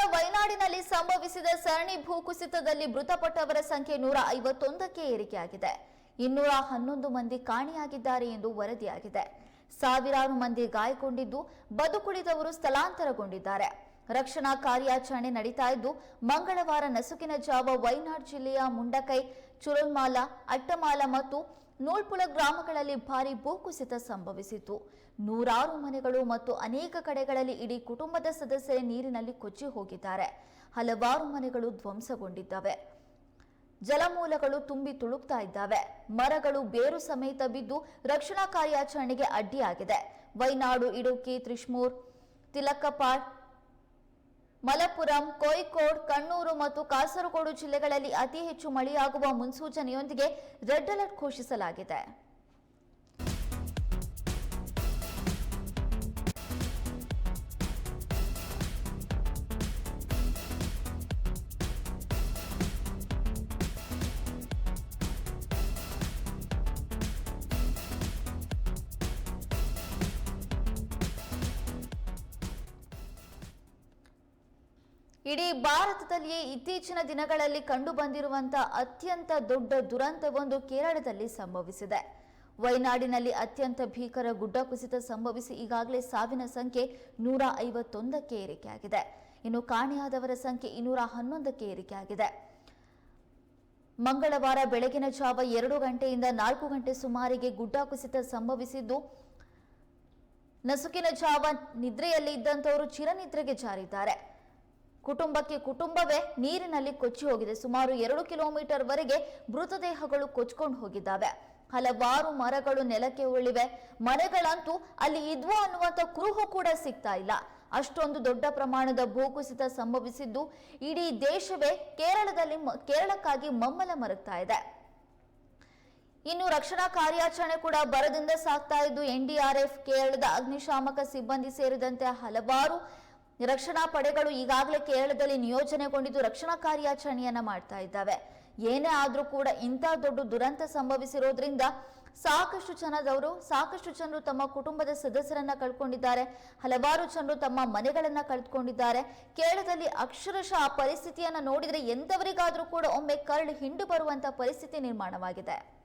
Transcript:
ಕೇರಳದ ವಯನಾಡಿನಲ್ಲಿ ಸಂಭವಿಸಿದ ಸರಣಿ ಭೂಕುಸಿತದಲ್ಲಿ ಮೃತಪಟ್ಟವರ ಸಂಖ್ಯೆ ನೂರ ಐವತ್ತೊಂದಕ್ಕೆ ಏರಿಕೆಯಾಗಿದೆ. ಇನ್ನೂರ ಹನ್ನೊಂದು ಮಂದಿ ಕಾಣೆಯಾಗಿದ್ದಾರೆ ಎಂದು ವರದಿಯಾಗಿದೆ. ಸಾವಿರಾರು ಮಂದಿ ಗಾಯಗೊಂಡಿದ್ದು, ಬದುಕುಳಿದವರು ಸ್ಥಳಾಂತರಗೊಂಡಿದ್ದಾರೆ. ರಕ್ಷಣಾ ಕಾರ್ಯಾಚರಣೆ ನಡೀತಾ ಇದ್ದು, ಮಂಗಳವಾರ ನಸುಕಿನ ಜಾವ ವಯನಾಡ್ ಜಿಲ್ಲೆಯ ಮುಂಡಕೈ ಚುರಲ್ಮಾಲ ಅಟ್ಟಮಾಲ ಮತ್ತು ನೂಲ್ಪುಳ ಗ್ರಾಮಗಳಲ್ಲಿ ಭಾರಿ ಭೂಕುಸಿತ ಸಂಭವಿಸಿತು ನೂರಾರು ಮನೆಗಳು ಮತ್ತು ಅನೇಕ ಕಡೆಗಳಲ್ಲಿ ಇಡೀ ಕುಟುಂಬದ ಸದಸ್ಯರೇ ನೀರಿನಲ್ಲಿ ಕೊಚ್ಚಿ ಹೋಗಿದ್ದಾರೆ. ಹಲವಾರು ಮನೆಗಳು ಧ್ವಂಸಗೊಂಡಿದ್ದಾವೆ. ಜಲಮೂಲಗಳು ತುಂಬಿ ತುಳುಕ್ತಾ ಇದ್ದಾವೆ. ಮರಗಳು ಬೇರು ಸಮೇತ ಬಿದ್ದು ರಕ್ಷಣಾ ಕಾರ್ಯಾಚರಣೆಗೆ ಅಡ್ಡಿಯಾಗಿದೆ. ವೈನಾಡು, ಇಡುಕಿ ತ್ರಿಶ್ಮೂರ್ ತಿಲಕಪಾಡ್ ಮಲಪುರಂ ಕೋಯಿಕೋಡ್ ಕಣ್ಣೂರು ಮತ್ತು ಕಾಸರಗೋಡು ಜಿಲ್ಲೆಗಳಲ್ಲಿ ಅತಿ ಹೆಚ್ಚು ಮಳೆಯಾಗುವ ಮುನ್ಸೂಚನೆಯೊಂದಿಗೆ ರೆಡ್ ಅಲರ್ಟ್ ಘೋಷಿಸಲಾಗಿದೆ. ಇಡೀ ಭಾರತದಲ್ಲಿಯೇ ಇತ್ತೀಚಿನ ದಿನಗಳಲ್ಲಿ ಕಂಡುಬಂದಿರುವಂತಹ ಅತ್ಯಂತ ದೊಡ್ಡ ದುರಂತವೊಂದು ಕೇರಳದಲ್ಲಿ ಸಂಭವಿಸಿದೆ. ವಯನಾಡಿನಲ್ಲಿ ಅತ್ಯಂತ ಭೀಕರ ಗುಡ್ಡ ಕುಸಿತ ಸಂಭವಿಸಿ ಈಗಾಗಲೇ ಸಾವಿನ ಸಂಖ್ಯೆ ನೂರ ಐವತ್ತೊಂದಕ್ಕೆ ಏರಿಕೆಯಾಗಿದೆ. ಇನ್ನು ಕಾಣೆಯಾದವರ ಸಂಖ್ಯೆ ಇನ್ನೂರ ಹನ್ನೊಂದಕ್ಕೆ ಏರಿಕೆಯಾಗಿದೆ. ಮಂಗಳವಾರ ಬೆಳಗಿನ ಜಾವ ಎರಡು ಗಂಟೆಯಿಂದ ನಾಲ್ಕು ಗಂಟೆ ಸುಮಾರಿಗೆ ಗುಡ್ಡ ಕುಸಿತ ಸಂಭವಿಸಿದ್ದು, ನಸುಕಿನ ಜಾವ ನಿದ್ರೆಯಲ್ಲಿ ಇದ್ದಂಥವರು ಚಿರನಿದ್ರೆಗೆ ಜಾರಿದ್ದಾರೆ. ಕುಟುಂಬಕ್ಕೆ ಕುಟುಂಬವೇ ನೀರಿನಲ್ಲಿ ಕೊಚ್ಚಿ ಹೋಗಿದೆ. ಸುಮಾರು ಎರಡು ಕಿಲೋಮೀಟರ್ ವರೆಗೆ ಮೃತದೇಹಗಳು ಕೊಚ್ಕೊಂಡು ಹೋಗಿದ್ದಾವೆ. ಹಲವಾರು ಮರಗಳು ನೆಲಕ್ಕೆ ಉಳಿವೆ ಮನೆಗಳಂತೂ ಅಲ್ಲಿ ಇದ್ವು ಅನ್ನುವಂಥ ಕುರುಹು ಕೂಡ ಸಿಗ್ತಾ ಇಲ್ಲ. ಅಷ್ಟೊಂದು ದೊಡ್ಡ ಪ್ರಮಾಣದ ಭೂಕುಸಿತ ಸಂಭವಿಸಿದ್ದು ಇಡೀ ದೇಶವೇ ಕೇರಳದಲ್ಲಿ ಕೇರಳಕ್ಕಾಗಿ ಮಮ್ಮಲ ಮರಗ್ತಾ ಇದೆ. ಇನ್ನು ರಕ್ಷಣಾ ಕಾರ್ಯಾಚರಣೆ ಕೂಡ ಬರದಿಂದ ಸಾಗ್ತಾ ಇದ್ದು, ಎನ್ಡಿಆರ್ಎಫ್ ಕೇರಳದ ಅಗ್ನಿಶಾಮಕ ಸಿಬ್ಬಂದಿ ಸೇರಿದಂತೆ ಹಲವಾರು ರಕ್ಷಣಾ ಪಡೆಗಳು ಈಗಾಗಲೇ ಕೇರಳದಲ್ಲಿ ನಿಯೋಜನೆಗೊಂಡಿದ್ದು ರಕ್ಷಣಾ ಕಾರ್ಯಾಚರಣೆಯನ್ನ ಮಾಡ್ತಾ ಇದ್ದಾವೆ. ಏನೇ ಆದರೂ ಕೂಡ ಇಂಥ ದೊಡ್ಡ ದುರಂತ ಸಂಭವಿಸಿರೋದ್ರಿಂದ ಸಾಕಷ್ಟು ಜನದವರು, ಸಾಕಷ್ಟು ಜನರು ತಮ್ಮ ಕುಟುಂಬದ ಸದಸ್ಯರನ್ನ ಕಳ್ಕೊಂಡಿದ್ದಾರೆ. ಹಲವಾರು ಜನರು ತಮ್ಮ ಮನೆಗಳನ್ನ ಕಳೆದುಕೊಂಡಿದ್ದಾರೆ ಕೇರಳದಲ್ಲಿ ಅಕ್ಷರಶಃ ಆ ಪರಿಸ್ಥಿತಿಯನ್ನ ನೋಡಿದ್ರೆ ಎಂತವರಿಗಾದ್ರೂ ಕೂಡ ಒಮ್ಮೆ ಕರಳು ಹಿಂಡು ಬರುವಂತ ಪರಿಸ್ಥಿತಿ ನಿರ್ಮಾಣವಾಗಿದೆ.